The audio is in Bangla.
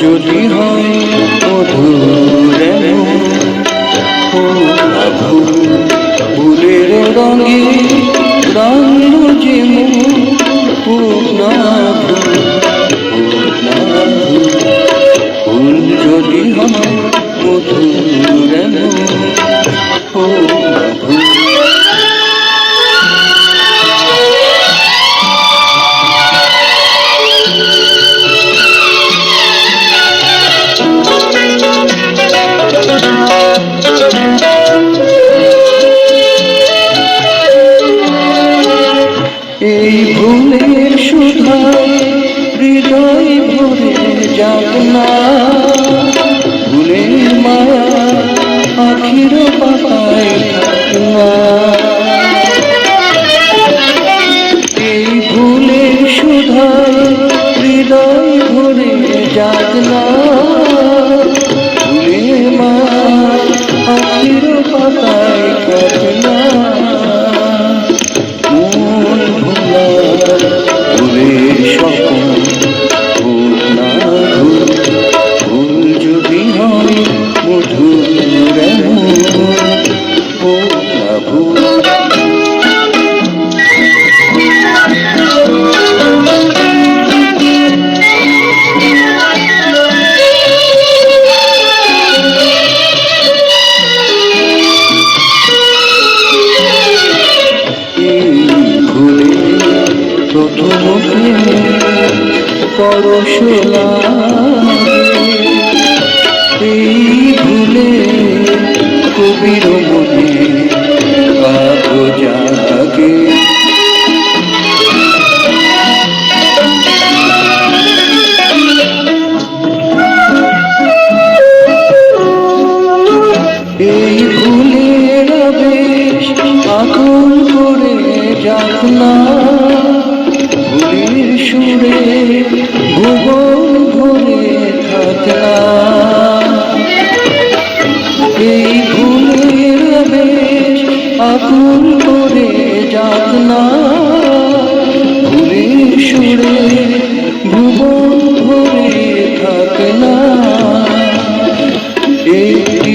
যদি হয় মধুর ও প্রভু রঙে রঙ যে। ফুল যদি হয় মধুর ও প্রভু হৃদয় ভরে যাক না ভুলের মায়া আখির পাতায় থাক না এই ভুলের সুধায় হৃদয় ভরে যাক না। পরশ এই ভুলে কবির মনে ভাব জাগে। এই ভুলের আবেশ আগুন করে যাক সুরে ভুবন ভরে থাক না এই ভুলের আবেশ আগুন করে যাক না ভুলের সুরে ভুবন ভরে থাক না একটি